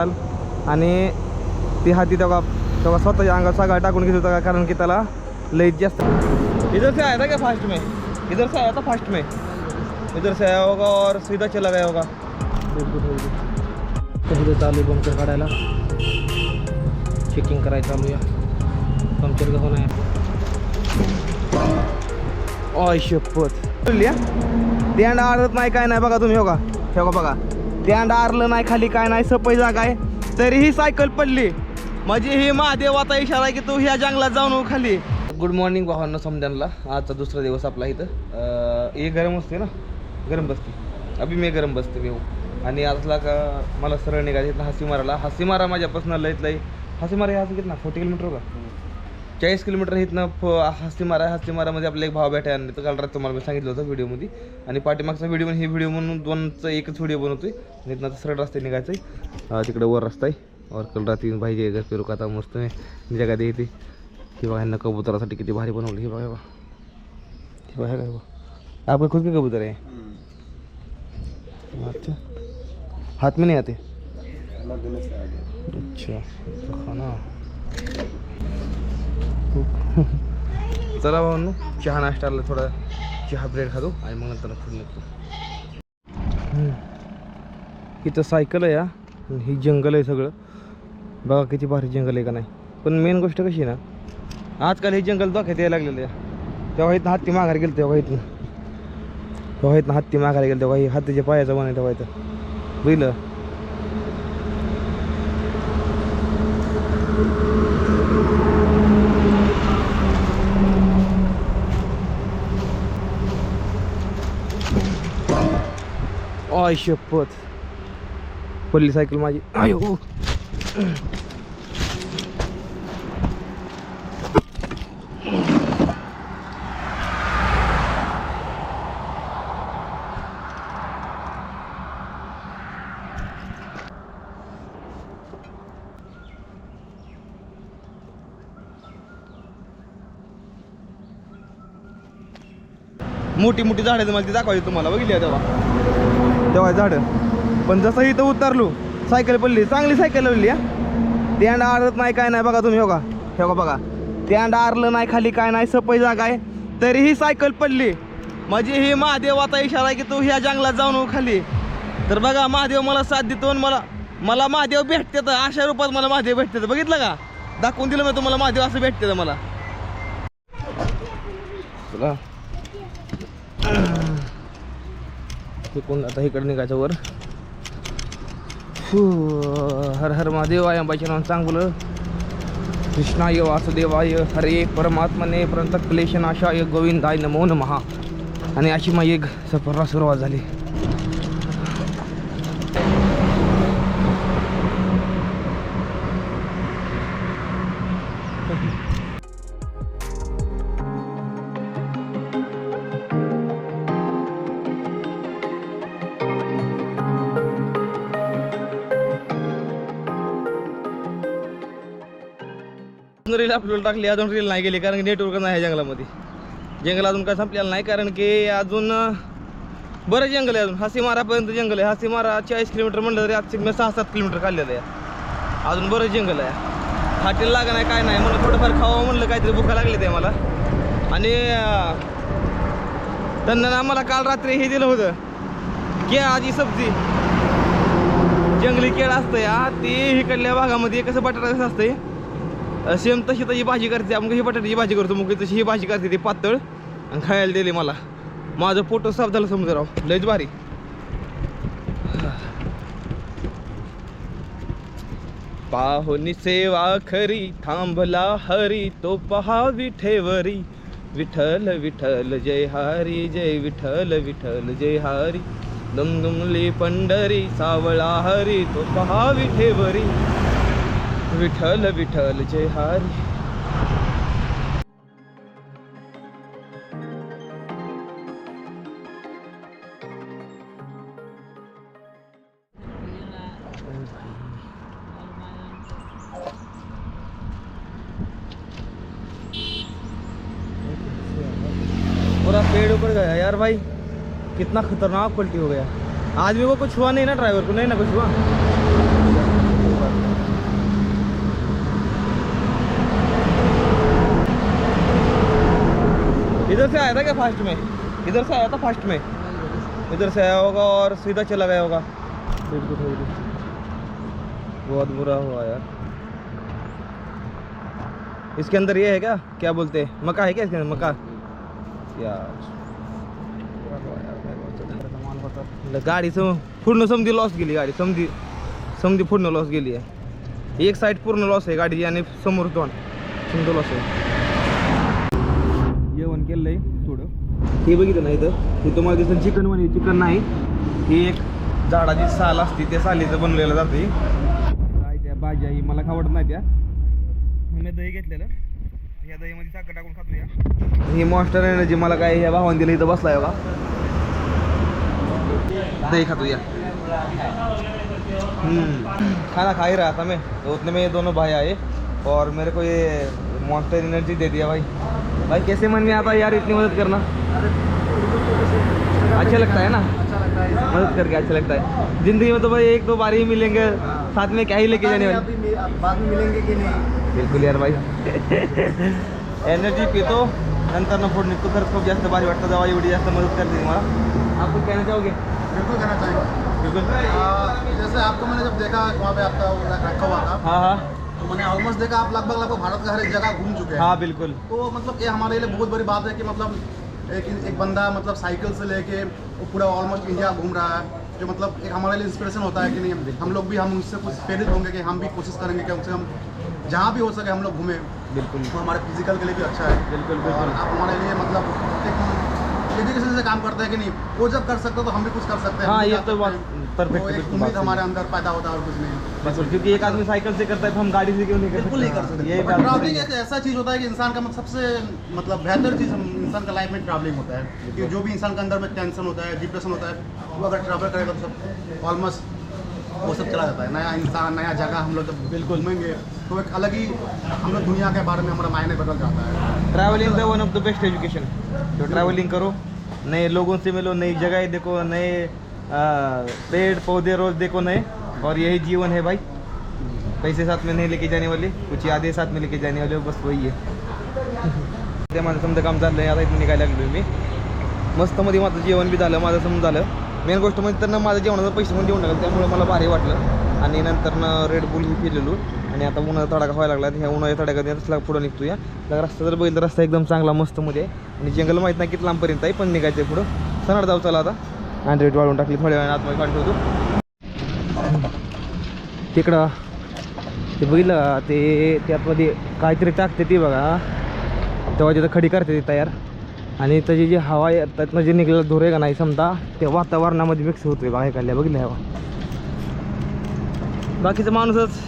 आणि ती हाती तेव्हा तेव्हा स्वतःच्या अंगात सगळा टाकून घेत होता कारण की त्याला लई जास्त. इधर से आया था क्या फास्ट में? इधर से आया था फास्ट में? इधर से आया होगा और सीधा चला गया होगा. तर चालू पंक्चर काढायला. चेकिंग करायचं चालू या. पंक्चर कसं नाही? ऑय शपथ. त्यांड आरत नाही काय नाही बघा तुम्ही हो का? हे बघा. बघा आरलं नाही खाली काय नाही सपई जागा आहे. तरीही सायकल पडली. म्हणजे ही महादेवाचा इशारा आहे की तू ह्या जंगलात जाऊन खाली. गुड मॉर्निंग भावांना समजानला आजचा दुसरा दिवस आपला इथं. हे गरम असते ना? गरम बसते. अभि मी गरम बसते मी हो. आणि आजला का मला सरळ निघायचं इथं हसी मारायला. हसी मारा माझ्यापासून लईत लई हसी मारा हे घेत ना फोर्टी किलोमीटर का? चाळीस किलोमीटर इथनं फ- हस्ती मारा हस्ती मारामध्ये आपला एक भाव भेटाय आणि तर काल रात्री तुम्हाला मी सांगितलं होतं व्हिडिओमध्ये. आणि पाठीमागचा व्हिडिओ हे व्हिडिओ म्हणून दोनचं एकच व्हिडिओ बनवतोय. आणि इथनं सरळ रस्ते निघायचं आहे तिकडे वर रस्ता आहे. और कल रात्री पाहिजे घर फिरू का आता मस्त आहे. जगा दे येते. हे बघा ह्यांना कबुतरासाठी किती भारी बनवली. हे बघा हे बघा. हे बघा आपका खुद कबूतर है अच्छा. हाथ में नहीं आते. अच्छा. तो खाना चला भाऊ चहा नाश्त्याला थोडा चहा ब्रेड खातो आणि मग नंतर पुढे निघतो. इथं सायकल आहे हा. हे ही जंगल आहे सगळं. बघा किती भारी जंगल आहे का नाही. पण मेन गोष्ट कशी आहे ना आजकाल हे जंगल धोक्यात यायला लागलेलं आहे. तेव्हा इथं हत्ती माघारी गेलं तेव्हा इथनं. तेव्हा इथनं हत्ती माघारी गेलं तेव्हा ही हत्तीच्या पायाचं बन आहे तेव्हा इथं. बुझलं? आय शपथ पडली सायकल माझी. आयो मोठी मोठी झाडं मला ती दाखवायची तुम्हाला. बघितली आहे तेव्हा. तेव्हा झाडं. पण जसं इथं उतरलो सायकल पडली. चांगली सायकल लावली हा. अंडा आरत नाही काय नाही बघा तुम्ही हो का? हे बघा ते त्यांड आरलं नाही खाली काय नाही सपय जागा आहे. तरीही सायकल पडली. म्हणजे ही महादेवाचा इशारा आहे की तू ह्या जंगलात जाऊन हो खाली. तर बघा महादेव मला साथ देतो आणि मला मला महादेव भेटते तर अशा रूपात मला महादेव भेटते बघितलं का? दाखवून दिलं मी तुम्हाला महादेव असं भेटते मला. हे कोण आता इकडे निघायचं वर. हर हर महादेव आहे अंबाचे नाव चांगलं कृष्णाय वासुदेवाय हरे परमात्मने परंत क्लेशनाशाय गोविंदाय नमो नमहा आणि अशी माझी एक सफरला सुरुवात झाली. रील टाकली अजून रील नाही गेली कारण की नेटवर्क नाही आहे जंगलामध्ये. जंगल अजून काय संपलेलं नाही कारण की अजून बरं जंगल आहे अजून. हासीमारापर्यंत जंगल आहे. हासीमारा चाळीस किलोमीटर म्हणलं तरी आज मी सहा सात किलोमीटर काढलेलं आहे. अजून बरं जंगल आहे. फाटीला लागा नाही काय नाही. म्हणलं थोडंफार खावं म्हणलं काहीतरी भुका लागले ते मला. आणि त्यांना ना मला काल रात्री हे दिलं होतं. केळ आजी सब्जी. जंगली केळ असतं या ते इकडल्या भागामध्ये कसं बटाटा कसं असतंय सेम तशी तशी भाजी करते मग ही बटाट्याची भाजी करतो मग तशी ही भाजी करते ती पातळ आणि खायला दिली मला. माझं पोटं साफ झालं समजा राव लयच भारी. पाहुनी सेवा खरी थांबला हरी तो पहा विठेवरी. विठ्ठल विठ्ठल जय हरी जय विठ्ठल विठ्ठल जय हरी. दमदुमली पंढरी सावळा हरी तो पहा विठेवरी. विठ्ठल विठ्ठल जय हरी। पेड़ ऊपर गया यार भाई। कितना खतरनाक पलटी हो गया। भी वो कुछ हुआ नहीं ना ड्राइवर को? नहीं ना कुछ हुआ? आया था क्या फास्ट में? इधर से आया था फास्ट में? इधर से आया होगा और सीधा चला गया होगा। बिल्कुल बहुत बुरा हुआ यार। इसके अंदर ये है क्या? क्या बोलते हैं? मका है क्या इसके अंदर? मका यार। गाडीचं पूर्ण समधी लॉस गेली, गाडी समधी समधी पूर्ण लॉस गेली आहे एक साईड पूर्ण लॉस आहे गाडीची आणि समोर दोन समजा लॉस आहे जेवण केलंय थोडं. हे बघितलं ना इथं हे तुम्हाला दिसतं चिकन म्हणजे चिकन नाही. ही एक झाडाची साल असते त्या सालीचं बनवलेलं जाते काय त्या भाज्या ही मला खावडत नाही त्या. मी दही घेतलेलं. या दहीमध्ये साखर टाकून खातो या ही मॉन्स्टर एनर्जी मला काय ह्या भावाने दिलं इथं बसलाय बघा. दही खातो या. हम्म, खाना खा ही रहा था मैं. तो उतने में ये दोनों भाई आए. और मेरे को ये मॉन्स्टर एनर्जी दे दिया भाई. भाई कैसे मन में आता है यार इतनी मदद करना? अच्छा लगता है ना? मदद करके अच्छा लगता है। ज़िंदगी में तो भाई एक दो बार ही मिलेंगे साथ में क्या ही लेके जाने वाले बाद में मिलेंगे कि नहीं बिलकुल यार भाई। एनर्जी पितो नंतर ना फ़ूड निघतो खरंच खूप जास्त भारी वाटतं जेव्हा एवढी जास्त मदत करते मला आप कुछ कहना चाहोगे? बिल्कुल कहना चाहेंगे. बिल्कुल. जैसे आपको मैंने जब देखा वहाँ पे आपका रखा हुआ था हाँ हाँ. तो मैंने ऑलमोस्ट देखा आप लगभग लगभग भारत का हर एक जगह घूम चुके हैं। हाँ बिल्कुल। तो मतलब ये हमारे लिए बहुत बड़ी बात है कि मतलब एक एक बंदा मतलब साइकिल से लेके वो पूरा ऑलमोस्ट इंडिया घूम रहा है जो मतलब एक हमारे लिए इंस्पिरेशन होता है कि नहीं हम लोग भी हम उनसे कुछ प्रेरित होंगे कि हम भी कोशिश करेंगे कि कम से कम जहाँ भी हो सके हम लोग घूमें। बिल्कुल। तो हमारे फ़िज़िकल के लिए भी अच्छा है। बिल्कुल, बिल्कुल। आप हमारे लिए मतलब एक एजुकेशन से काम करते हैं कि नहीं? वो जब कर सकते तो हम भी कुछ कर सकते हैं। हाँ, ये तो बात हैं। है, एक बिल्कुल उम्मीद हमारे अंदर पैदा होता है और कुछ नहीं। बिल्कुल क्योंकि एक आदमी साइकिल से करता है तो हम गाड़ी से क्यों नहीं कर बिल्कुल नहीं कर सकते। ये ट्रैवलिंग एक ऐसा चीज़ होता है कि इंसान का मतलब सबसे मतलब बेहतर चीज़ इंसान का लाइफ में ट्रैवलिंग होता है। कि जो भी इंसान के अंदर में टेंशन होता है डिप्रेशन होता है वो अगर ट्रैवल करेगा तो सब ऑलमोस्ट वो सब चला जाता है। नया इंसान नया जगह हम लोग जब बिल्कुल। घूमेंगे तो एक अलग ही हम लोग दुनिया के बारे में हमारा मायने बदल जाता है। Travelling the one of the best education तो ट्रैवलिंग करो नए लोगों से मिलो नई जगह देखो नए पेड़ पौधे रोज देखो नए और यही जीवन है भाई। पैसे साथ में नहीं लेके जाने वाले कुछ यादें साथ में लेके जाने वाले बस वही है। ते माझं समजा काम चाललंय आता इथून निघायला लागलो मी. मस्त मध्ये माझं जेवण बी झालं माझं समजा झालं. मेन गोष्ट म्हणजे तर ना माझ्या जेवणाचा पैसे पण देऊन टाकलं त्यामुळे मला भारी वाटलं. आणि नंतर ना रेड बुल ही पिलेलो. आणि आता उन्हाचा तडाखा व्हायला लागला ह्या उन्हाळ्या तडाख्यात रस्ता पुढं निघतो या रस्ता जर बघितलं रस्ता एकदम चांगला मस्त मध्ये आणि जंगल माहीत नाही किती लांबपर्यंत आहे पण निघायचं आहे पुढं. सनाड जाऊ चला आता. आणि वाळून टाकली थोड्या वेळाने आतमध्ये काढून ठेवतो. तिकडं ते बघितलं ते त्यातमध्ये काहीतरी टाकते ती बघा. तेव्हा तिथं खडी करते ती तयार. आणि त्याची जी हवा आहे त्यातनं जे निघलेलं धूर आहे का नाही समजा ते वातावरणामध्ये मिक्स होतोय बघा ऐकायला बघितलं हवा बाकीचा माणूसच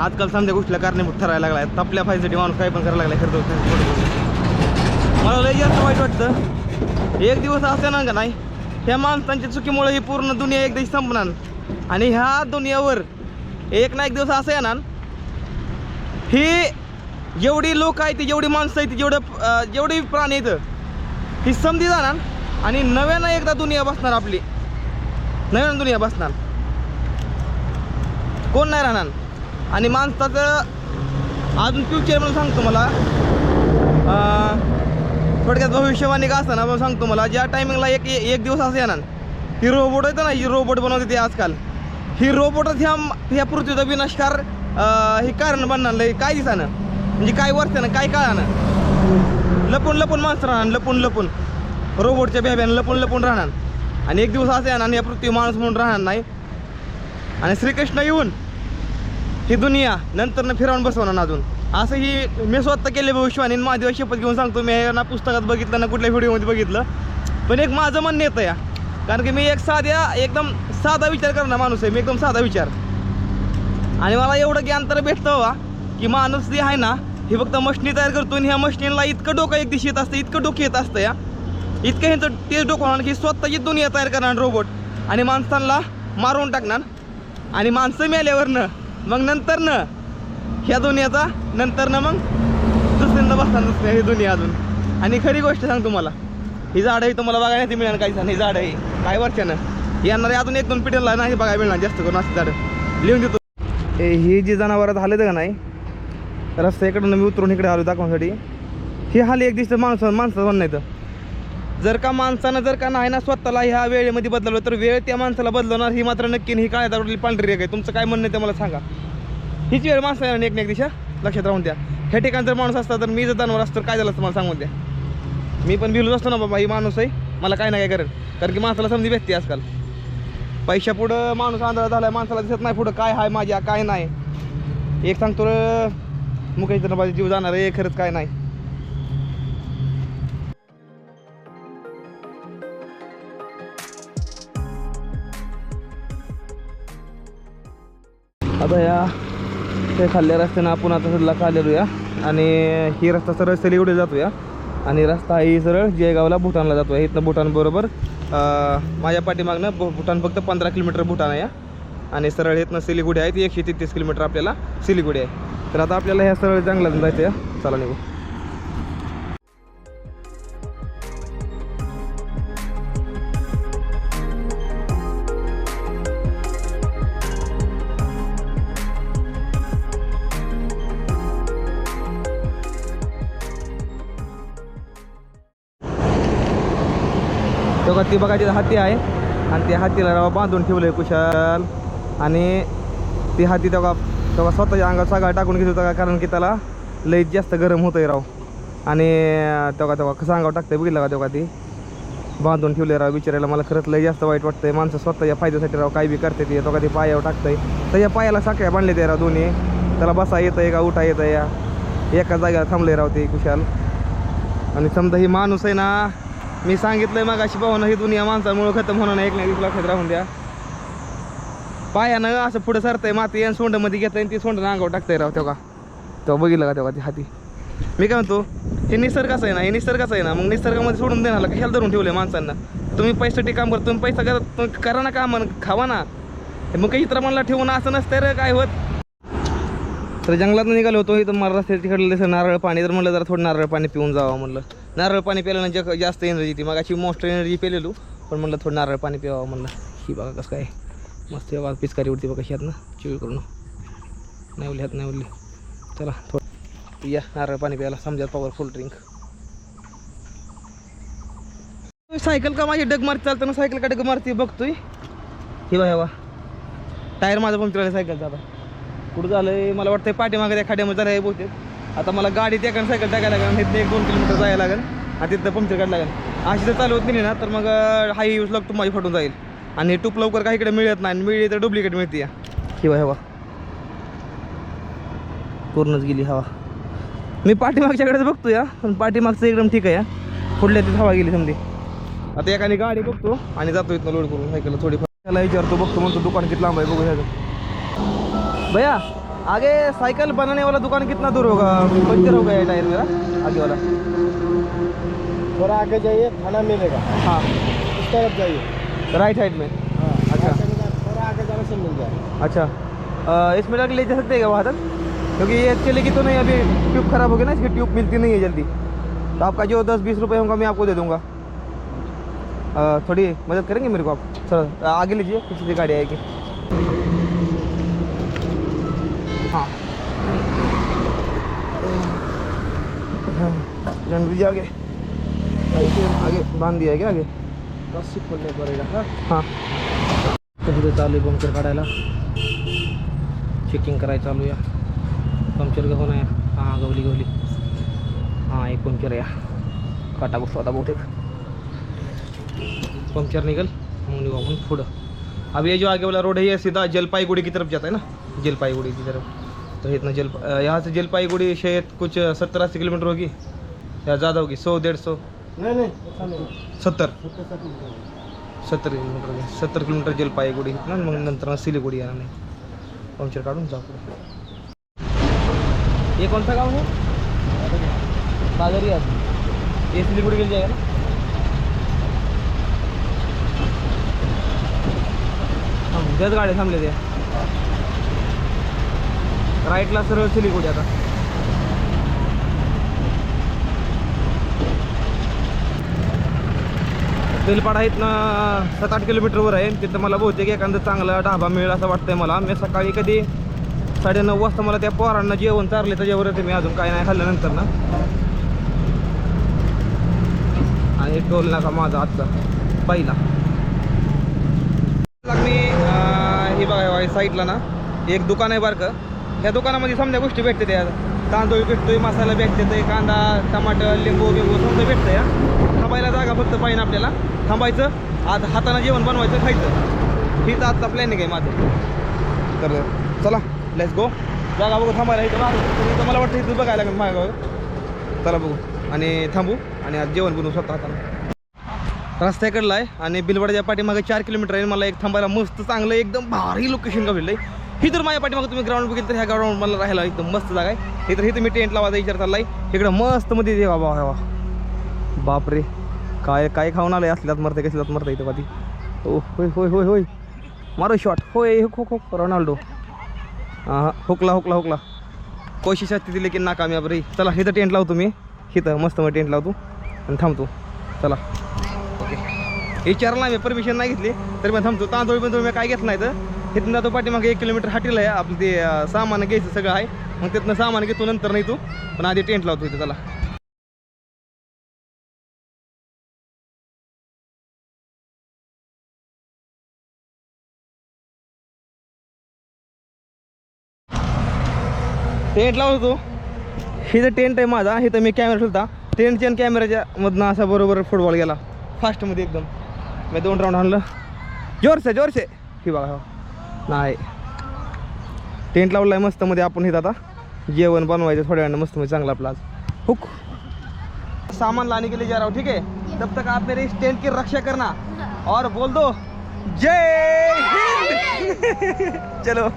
आजकाल समजा गोष्टीला कारणीभूत ठरायला आहे तपल्या फायसाठी माणूस काय पण करायला लागला खरं मला लय जास्त वाईट वाटतं एक दिवस असं ना का नाही ह्या माणसांच्या चुकीमुळे ही पूर्ण दुनिया एक दिवशी संपणार. आणि ह्या दुनियावर एक ना एक दिवस असं येणार ही जेवढी लोक आहेत जेवढी माणसं आहेत जेवढं जेवढी प्राणी आहेत ही समधी जाणार आणि नव्यानं एकदा दुनिया बसणार आपली. नव्यानं दुनिया बसणार. कोण नाही राहणार. आणि माणसाचं अजून फ्युचर म्हणून सांगतो मला. थोडक्यात भविष्यवाणी का असताना मग सांगतो मला ज्या टायमिंगला एक एक दिवस असं येणार ही रोबोट येतं ना ही रोबोट बनवते ते आजकाल. ही रोबोटच ह्या ह्या पृथ्वीचा विनाशकार हे कारण बनणार लय काय दिसानं? म्हणजे काय वर्षानं काय काळानं? लपून लपून माणसं राहणार लपून लपून. रोबोटच्या बेब्यानं लपून लपून राहणार. आणि एक दिवस असं येणार आणि या पृथ्वी माणूस म्हणून राहणार नाही. आणि श्रीकृष्ण येऊन ही दुनिया नंतरनं फिरावून बसवणार अजून. असं ही मी स्वतः केले भविष्यवाणी आणि माझी शपथ घेऊन सांगतो मी ना पुस्तकात बघितलं ना कुठल्या व्हिडिओमध्ये बघितलं. पण एक माझं म्हणणं येतं या. कारण की मी एक साध्या एकदम साधा विचार करणार माणूस आहे मी एकदम साधा विचार. आणि मला एवढं ज्ञान तर भेटतं हो, हवा की माणूस जे आहे ना हे फक्त मशनी तयार करतो आणि ह्या मशनीला इतकं डोकं एक दिवशी येत असतं इतकं डोकं येत असतं या. इतकं ह्यांचं तेच डोकं होणार की स्वतःची दुनिया तयार करणार रोबोट आणि माणसांना मारून टाकणार. आणि माणसं मेल्यावरनं मग नंतर न? ह्या दुनियाचा? नंतर ना मग? दुसऱ्यांदा बसताना दुसऱ्या ही दुनिया अजून. आणि खरी गोष्ट सांगतो मला ही झाडं ही तुम्हाला बघायला नाही मिळणार काही ही झाडं ही काय वर्षानं येणारे अजून एक दोन पिढीला नाही बघायला मिळणार जास्त करून अशी झाडं. लिहून देतो. ए, ही जी जनावरात झाले का नाही रस्त्याकडून इकडून मी उतरून इकडे आलो दाखवण्यासाठी. ही हाली एक दिसतं माणसं माणसं म्हणणं येतं जर का माणसानं जर का नाही ना स्वतःला ह्या वेळेमध्ये बदलवलं तर वेळ त्या माणसाला बदलवणार ही मात्र नक्की ही काय दारूली पांढरी रेग आहे. तुमचं काय म्हणणं आहे ते मला सांगा. हीच वेळ माणसाला एक एक दिशा. लक्षात राहून द्या. ह्या ठिकाणी जर माणूस असता तर मी जर जाणवर असतो काय झालं असतं मला सांगून द्या. मी पण बिलूच असतो ना बाबा ही माणूस आहे. मला काय नाही काय करेल कारण की माणसाला समजी भेटते आजकाल. पैशा पुढं माणूस आंधळा झाला माणसाला दिसत नाही पुढं काय आहे माझ्या काय नाही. एक सांगतो रे मुकेश तर माझा जीव जाणार आहे खरंच काय नाही. आता या ते खाल्ल्या रस्त्यानं आपण आता सध्या खालेलो या आणि ही रस्ता सरळ सलीकडे जातो या आणि रस्ता ही सरळ जयगावला भूटानला जातो आहे इथनं भूटान बरोबर माझ्या पाठीमागनं भूटान फक्त पंधरा किलोमीटर भूटान आहे. आणि सरळ इथनं सिलिगुडी आहे ती एकशे तेहतीस किलोमीटर आपल्याला सिलिगुडी आहे. तर आता आपल्याला ह्या सरळ जंगलातून जायचं या चला निघू. बघा ती बघा तिथं हाती आहे. आणि त्या हातीला रवा बांधून ठेवलं आहे कुशाल. आणि ती हाती तेव्हा तेव्हा स्वतःच्या अंगात सगळा टाकून घेत होता कारण की त्याला लई जास्त गरम होतंय राव. आणि तेव्हा तेव्हा कसं अंगावर टाकतंय बघितलं का तेव्हा ती? बांधून ठेवले राव विचारायला मला खरंच लई जास्त वाईट वाटतंय. माणसं स्वतःच्या फायद्यासाठी राव काय बी करते ते. तो कधी पायावर टाकतंय. त्याच्या पायाला साखळ्या बांधले ते राव दोन्ही. त्याला बसा येतं आहे का उठा येतं या. एका जागेला थांबले राव ते कुशाल. आणि समजा ही माणूस आहे ना मी सांगितलंय मग अशी भावना ही दुनिया माणसामुळे खतम होणार नाही. एक नाही खत राहून द्या. पायानं असं पुढं सरतंय माती आणि सोंडमध्ये घेतंय आणि ती सोंड अंगावर टाकतंय राव तेव्हा. तेव्हा बघितलं का तेव्हा ती हाती? मी काय म्हणतो हे निसर्गाचं आहे ना हे निसर्गाचं आहे ना मग निसर्गामध्ये सोडून देणार कशाला धरून ठेवले माणसांना. तुम्ही पैशासाठी काम करता तुम्ही पैसा करा तुम्ही करा ना काम खावा ना. मग काही इतर ठेवू ठेवून असं नसतं रे काय होत? तर जंगलात निघालो होतो इथं मला रस्त्याची तिकडलं दिसलं नारळ पाणी. तर म्हणलं जरा थोडं नारळ पाणी पिऊन जावं म्हणलं. नारळ पाणी प्यायल्यानं जग जास्त एनर्जी ती मग अशी मोस्ट एनर्जी पेलेलो पण म्हणलं थोडं नारळ पाणी प्यावं म्हणलं. ही बघा कसं काय. मस्त बघा पिचकारी उडती बघा ह्यात ना चिळ करून नाही उरली ह्यात नाही उरली चला थोडं. या नारळ पाणी प्यायला समजा पॉवरफुल ड्रिंक सायकल का माझी डग मारती चालताना सायकल का डग मारती बघतोय. हे बा हे बा टायर माझं पंक्चर आलं सायकलचा आता. कुठं झालं मला वाटतंय पाठीमागे त्या खाड्यामध्ये झालं आहे बहुतेक. आता मला गाडी त्या सायकल टाकायला लागेल तिथं एक दोन किलोमीटर जायला लागेल आणि तिथं पंक्चर काढायला लागेल. अशी जर चालवत नाही ना तर मग हाय यूज लागतो माझी फाटून जाईल. आणि टूप लवकर काही इकडे मिळत नाही आणि मिळली तर डुप्लिकेट मिळते किंवा हवा पूर्णच गेली हवा. मी पाठीमागच्याकडेच बघतो या पण पाठीमागचं एकदम ठीक आहे या पुढल्या तिथं हवा गेली समधी. आता एकाने गाडी बघतो आणि जातो इथनं लोड करून सायकल थोडी त्याला विचारतो बघतो म्हणतो दुकान किती लांब आहे बघू ह्याचं भैया आगे साइकिल बनाने वाला दुकान कितना दूर होगा? पंचर हो गया है टायर मेरा आगे वाला। थोड़ा आगे जाइए खाना मिलेगा। हाँ। इस तरफ़ जाइए। राइट साइड में? हाँ अच्छा। थोड़ा आगे जाने से मिल जाएगा अच्छा। इसमें लग ले जा सकते हैं वहाँ तक? क्योंकि ये चलेगी तो नहीं अभी ट्यूब खराब हो गया ना इसकी ट्यूब मिलती नहीं है जल्दी। तो आपका जो दस बीस रुपये होगा मैं आपको दे दूँगा। थोड़ी मदद करेंगे मेरे को आप? सर आगे लीजिए पीछे से गाड़ी आएगी। दीजिए आगे। आगे बाँध दिया है क्या आगे? रस्सी खोलने पड़ेगा हाँ? हाँ। चालू आहे पंक्चर काढायला चेकिंग करायचं चालू या। पंक्चर गहून आहे हाँ। गवली गवली हाँ एक पंक्चर आहे काटा बसतो आता बहुतेक पंक्चर निकल। मग निघू आपण पुढं अब ये जो आगे वाला रोड है ये सीधा जलपाईगुड़ी की तरफ़ जाता है ना? जलपाईगुड़ी की तरफ़। तो इतना जल यहाँ से जलपाईगुड़ी शायद कुछ सत्तर अस्सी किलोमीटर होगी. या ज़्यादा होगी. सौ डेढ़ सौ नहीं. सत्तर. सत्तर किलोमीटर आहे. सत्तर किलोमीटर जलपाईगुडी. ना मग नंतर सिलीगुडी येणार नाही. पंक्चर काढून जाऊ पुढे. ये सा गाँव है? बागरिया ये सिलीगुड़ी के लिए जाएगा ना त्याच गाड्या थांबले त्या. राईटला सरळ कुठे आता? बेलपाडा इथनं सात आठ किलोमीटरवर आहे. तिथं मला बहुतेक एखादा चांगला ढाबा मिळेल असं वाटतंय मला. मी सकाळी कधी साडेनऊ वाजता मला त्या पोरांना जेवण चारले त्याच्यावर मी अजून काही नाही खाल्ल्यानंतर ना. आणि टोल नाका माझा आजचा पहिला मी हे बघा बघा साईडला ना एक दुकान आहे बारकं. ह्या दुकानामध्ये समजा गोष्टी भेटते त्या तांदूळ भेटतोय मसाला भेटते ते कांदा टमाटर लिंबू बिंबू समजा भेटतं या थांबायला जागा फक्त पाहिजे आपल्याला. थांबायचं आज हातानं जेवण बनवायचं खायचं. हीच आजचा प्लॅनिंग आहे माझं. तर चला लेट्स गो जागा बघू थांबायला इथं इथं मला वाटतं इथं बघायला लागेल माझ्या चला बघू. आणि थांबू. आणि आज जेवण बनवू स्वतः हाताला रस्त्याकडला आहे. आणि बिलवाड्याच्या पाठीमागे चार किलोमीटर आहे. मला एक थांबायला मस्त चांगलं एकदम भारी लोकेशन गावलेलं आहे ही तर माझ्या पाठीमागं तुम्ही ग्राउंड बघितलं तर ह्या ग्राउंड मला राहायला एकदम मस्त जागा आहे. तर इथं मी टेंट लावायचा विचार चाललाय. इकडं मस्त मध्ये दे बाबा बापरे. काय काय खाऊन आलंय? असल्यात मरते कसल्यात मरते इथं पाठी ओ होय होय होय होय. मारो शॉट होय हो खो रोनाल्डो. हां हुकला हुकला हुकला. कोशिश असते दिली की नाकामयाब रे चला इथं टेंट लावतो मी. इथं मस्त मग टेंट लावतो. आणि थांबतो. चला. ओके विचारला मी परमिशन नाही घेतली. तरी मी थांबतो. तांदूळ बिंदूळ मी काय घेतलं नाही तर? तिथून जातो पाठीमागे एक किलोमीटर हाटील आहे. आपलं ते सामान घ्यायचं सगळं आहे. मग तिथनं सामान घेतो नंतर नाही तू. पण आधी टेंट लावतो इथे त्याला टेंट लावतो ही तर टेंट आहे माझा हे तर मी कॅमेरा ठेवता टेंटच्या आणि कॅमेऱ्याच्या मधनं असा बरोबर फुटबॉल गेला. फास्टमध्ये एकदम. मी दोन राऊंड आणलं. जोरसे जोरसे. ही बघा हो. नाही. टेंट लावला आहे मस्तमध्ये आपण इथं आता. जेवण बनवायचं थोड्या वेळानं मस्तमध्ये चांगला आपला हुक. सामान लाने के लिए जा रहा हूँ ठीक है तब तक आप मेरे इस टेंट की रक्षा करना. और बोल दो जय हिंद! चलो.